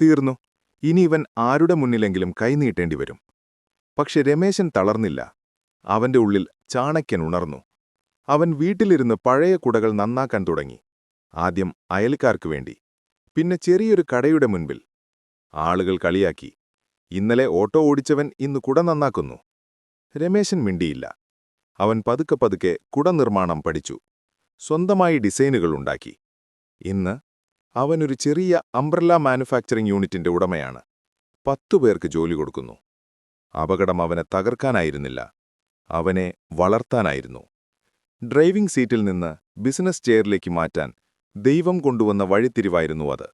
തീർന്നു. ഇനി ഇവൻ ആരുടെ മുന്നിലെങ്കിലും കൈനീട്ടേണ്ടി വരും. പക്ഷെ രമേശൻ തളർന്നില്ല. അവന്റെ ഉള്ളിൽ ചാണക്യൻ ഉണർന്നു. അവൻ വീട്ടിലിരുന്ന് പഴയ കുടകൾ നന്നാക്കാൻ തുടങ്ങി. ആദ്യം അയൽക്കാർക്കു വേണ്ടി. പിന്നെ ചെറിയൊരു കടയുടെ മുൻപിൽ. ആളുകൾ കളിയാക്കി. ഇന്നലെ ഓട്ടോ ഓടിച്ചവൻ ഇന്ന് കുട നന്നാക്കുന്നു. രമേശൻ മിണ്ടിയില്ല. അവൻ പതുക്കെ പതുക്കെ കുട നിർമ്മാണം പഠിച്ചു. സ്വന്തമായി ഡിസൈനുകൾ ഉണ്ടാക്കി. ഇന്ന് അവനൊരു ചെറിയ അംബ്രല്ല മാനുഫാക്ചറിംഗ് യൂണിറ്റിന്റെ ഉടമയാണ്. പത്തു പേർക്ക് ജോലി കൊടുക്കുന്നു. അപകടം അവനെ തകർക്കാനായിരുന്നില്ല. അവനെ വളർത്താനായിരുന്നു. ഡ്രൈവിംഗ് സീറ്റിൽ നിന്ന് ബിസിനസ് ചെയറിലേക്ക് മാറ്റാൻ ദൈവം കൊണ്ടുവന്ന വഴിത്തിരിവായിരുന്നു അത്.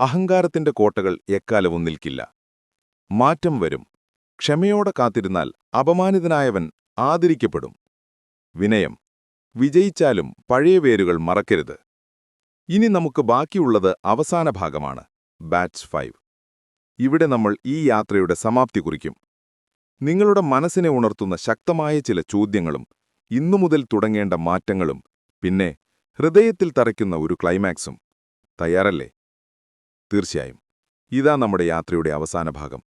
അഹങ്കാരത്തിന്റെ കോട്ടകൾ എക്കാലവും നിൽക്കില്ല. മാറ്റം വരും. ക്ഷമയോടെ കാത്തിരുന്നാൽ അപമാനിതനായവൻ ആദരിക്കപ്പെടും. വിനയം. വിജയിച്ചാലും പഴയ വേരുകൾ മറക്കരുത്. ഇനി നമുക്ക് ബാക്കിയുള്ളത് അവസാന ഭാഗമാണ് ബാച്ച് ഫൈവ്. ഇവിടെ നമ്മൾ ഈ യാത്രയുടെ സമാപ്തി കുറിക്കും. നിങ്ങളുടെ മനസ്സിനെ ഉണർത്തുന്ന ശക്തമായ ചില ചോദ്യങ്ങളും ഇന്നുമുതൽ തുടങ്ങേണ്ട മാറ്റങ്ങളും പിന്നെ ഹൃദയത്തിൽ തറയ്ക്കുന്ന ഒരു ക്ലൈമാക്സും തയ്യാറല്ലേ? തീർച്ചയായും. ഇതാ നമ്മുടെ യാത്രയുടെ അവസാന ഭാഗം.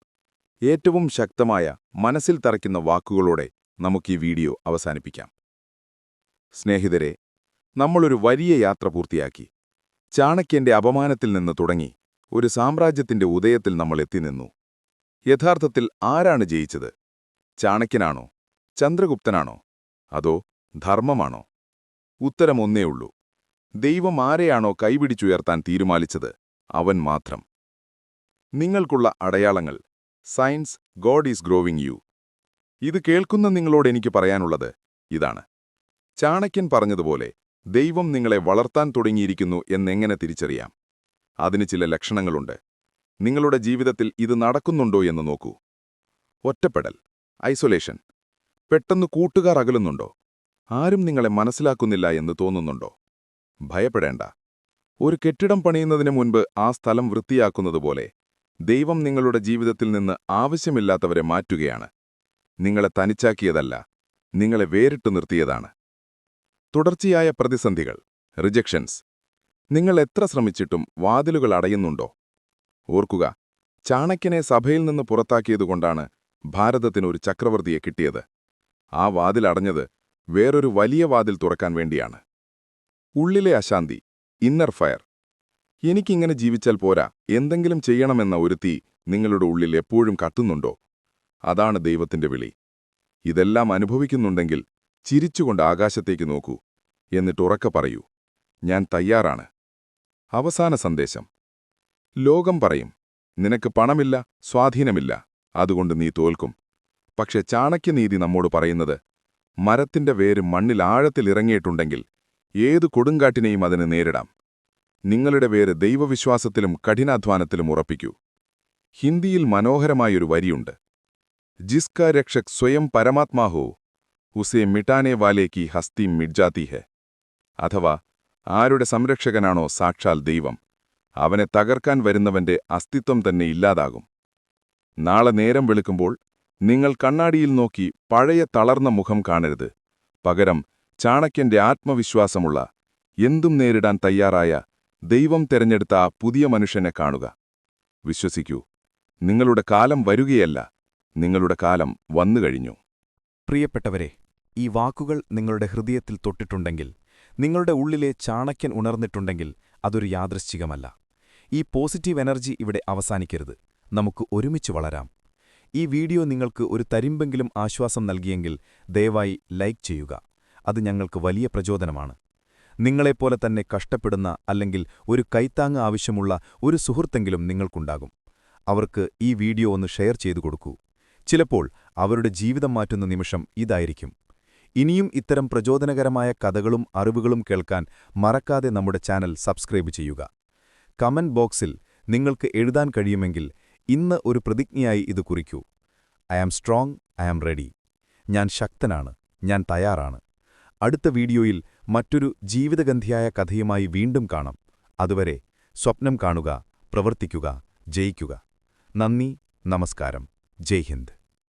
ഏറ്റവും ശക്തമായ മനസ്സിൽ തറയ്ക്കുന്ന വാക്കുകളോടെ നമുക്ക് ഈ വീഡിയോ അവസാനിപ്പിക്കാം. സ്നേഹിതരെ നമ്മളൊരു വലിയ യാത്ര പൂർത്തിയാക്കി. ചാണക്യന്റെ അപമാനത്തിൽ നിന്ന് തുടങ്ങി ഒരു സാമ്രാജ്യത്തിന്റെ ഉദയത്തിൽ നമ്മൾ എത്തിനിന്നു യഥാർത്ഥത്തിൽ ആരാണ് ജയിച്ചത്? ചാണക്യനാണോ? ചന്ദ്രഗുപ്തനാണോ? അതോ ധർമ്മമാണോ? ഉത്തരം ഒന്നേയുള്ളൂ ദൈവം ആരെയാണോ കൈപിടിച്ചുയർത്താൻ തീരുമാനിച്ചത് അവൻ മാത്രം. നിങ്ങൾക്കുള്ള അടയാളങ്ങൾ. Science God is growing you ഇത് കേൾക്കുന്ന നിങ്ങളോട് എനിക്ക് പറയാനുള്ളത് ഇതാണ്. ചാണക്യൻ പറഞ്ഞതുപോലെ ദൈവം നിങ്ങളെ വളർത്താൻ തുടങ്ങിയിരിക്കുന്നു എന്നെങ്ങനെ തിരിച്ചറിയാം? അതിന് ചില ലക്ഷണങ്ങളുണ്ട്. നിങ്ങളുടെ ജീവിതത്തിൽ ഇത് നടക്കുന്നുണ്ടോ എന്ന് നോക്കൂ. ഒറ്റപ്പെടൽ ഐസൊലേഷൻ. പെട്ടെന്ന് കൂട്ടുകാർ അകലുന്നുണ്ടോ? ആരും നിങ്ങളെ മനസ്സിലാക്കുന്നില്ല എന്ന് തോന്നുന്നുണ്ടോ? ഭയപ്പെടേണ്ട. ഒരു കെട്ടിടം പണിയുന്നതിന് മുൻപ് ആ സ്ഥലം വൃത്തിയാക്കുന്നതുപോലെ ദൈവം നിങ്ങളുടെ ജീവിതത്തിൽ നിന്ന് ആവശ്യമില്ലാത്തവരെ മാറ്റുകയാണ്. നിങ്ങളെ തനിച്ചാക്കിയതല്ല നിങ്ങളെ വേറിട്ടു നിർത്തിയതാണ്. തുടർച്ചയായ പ്രതിസന്ധികൾ റിജക്ഷൻസ്. നിങ്ങൾ എത്ര ശ്രമിച്ചിട്ടും വാതിലുകൾ അടയുന്നുണ്ടോ? ഓർക്കുക ചാണക്യനെ സഭയിൽ നിന്ന് പുറത്താക്കിയതുകൊണ്ടാണ് ഭാരതത്തിന് ഒരു ചക്രവർത്തിയെ കിട്ടിയത്. ആ വാതിൽ അടഞ്ഞത് വേറൊരു വലിയ വാതിൽ തുറക്കാൻ വേണ്ടിയാണ്. ഉള്ളിലെ അശാന്തി ഇന്നർ ഫയർ എനിക്കിങ്ങനെ ജീവിച്ചാൽ പോരാ എന്തെങ്കിലും ചെയ്യണമെന്ന ഒരു തീ നിങ്ങളുടെ ഉള്ളിൽ എപ്പോഴും കത്തുന്നുണ്ടോ? അതാണ് ദൈവത്തിന്റെ വിളി. ഇതെല്ലാം അനുഭവിക്കുന്നുണ്ടെങ്കിൽ ചിരിച്ചുകൊണ്ട് ആകാശത്തേക്ക് നോക്കൂ എന്നിട്ട് ഉറക്കെ പറയൂ ഞാൻ തയ്യാറാണ്. അവസാന സന്ദേശം. ലോകം പറയും നിനക്ക് പണമില്ല സ്വാധീനമില്ല അതുകൊണ്ട് നീ തോൽക്കും. പക്ഷെ ചാണക്യനീതി നമ്മോട് പറയുന്നത് മരത്തിന്റെ വേര് മണ്ണിൽ ആഴത്തിൽ ഇറങ്ങിയിട്ടുണ്ടെങ്കിൽ ഏതു കൊടുങ്കാട്ടിനെയും അതിന് നേരിടാം. നിങ്ങളുടെ വേര് ദൈവവിശ്വാസത്തിലും കഠിനാധ്വാനത്തിലും ഉറപ്പിക്കൂ. ഹിന്ദിയിൽ മനോഹരമായൊരു വരിയുണ്ട്. ജിസ്ക രക്ഷക് സ്വയം പരമാത്മാഹോ ഉസേ മിട്ടാനെ വാലേക്കി ഹസ്തി മിഡ്ജാത്തി അഥവാ ആരുടെ സംരക്ഷകനാണോ സാക്ഷാൽ ദൈവം അവനെ തകർക്കാൻ വരുന്നവന്റെ അസ്തിത്വം തന്നെ ഇല്ലാതാകും. നാളെ നേരം വെളുക്കുമ്പോൾ നിങ്ങൾ കണ്ണാടിയിൽ നോക്കി പഴയ തളർന്ന മുഖം കാണരുത്. പകരം ചാണക്യന്റെ ആത്മവിശ്വാസമുള്ള എന്തും നേരിടാൻ തയ്യാറായ ദൈവം തെരഞ്ഞെടുത്ത ആ പുതിയ മനുഷ്യനെ കാണുക. വിശ്വസിക്കൂ നിങ്ങളുടെ കാലം വരികയല്ല നിങ്ങളുടെ കാലം വന്നുകഴിഞ്ഞു പ്രിയപ്പെട്ടവരെ ഈ വാക്കുകൾ നിങ്ങളുടെ ഹൃദയത്തിൽ തൊട്ടിട്ടുണ്ടെങ്കിൽ നിങ്ങളുടെ ഉള്ളിലെ ചാണക്യൻ ഉണർന്നിട്ടുണ്ടെങ്കിൽ അതൊരു യാദൃശ്ചികമല്ല. ഈ പോസിറ്റീവ് എനർജി ഇവിടെ അവസാനിക്കരുത്. നമുക്ക് ഒരുമിച്ച് വളരാം. ഈ വീഡിയോ നിങ്ങൾക്ക് ഒരു തരിമ്പെങ്കിലും ആശ്വാസം നൽകിയെങ്കിൽ ദയവായി ലൈക്ക് ചെയ്യുക. അത് ഞങ്ങൾക്ക് വലിയ പ്രചോദനമാണ്. നിങ്ങളെപ്പോലെ തന്നെ കഷ്ടപ്പെടുന്ന അല്ലെങ്കിൽ ഒരു കൈത്താങ്ങ് ആവശ്യമുള്ള ഒരു സുഹൃത്തെങ്കിലും നിങ്ങൾക്കുണ്ടാകും. അവർക്ക് ഈ വീഡിയോ ഒന്ന് ഷെയർ ചെയ്തു കൊടുക്കൂ. ചിലപ്പോൾ അവരുടെ ജീവിതം മാറ്റുന്ന നിമിഷം ഇതായിരിക്കും. ഇനിയും ഇത്തരം പ്രചോദനകരമായ കഥകളും അറിവുകളും കേൾക്കാൻ മറക്കാതെ നമ്മുടെ ചാനൽ സബ്സ്ക്രൈബ് ചെയ്യുക. കമന്റ് ബോക്സിൽ നിങ്ങൾക്ക് എഴുതാൻ കഴിയുമെങ്കിൽ ഇന്ന് ഒരു പ്രതിജ്ഞയായി ഇത് കുറിക്കൂ. I am strong I am ready. ഞാൻ ശക്തനാണ് ഞാൻ തയ്യാറാണ്. അടുത്ത വീഡിയോയിൽ മറ്റൊരു ജീവിതഗന്ധിയായ കഥയുമായി വീണ്ടും കാണാം. അതുവരെ സ്വപ്നം കാണുക പ്രവർത്തിക്കുക ജയിക്കുക. നന്ദി നമസ്കാരം. ജയ് ഹിന്ദ്.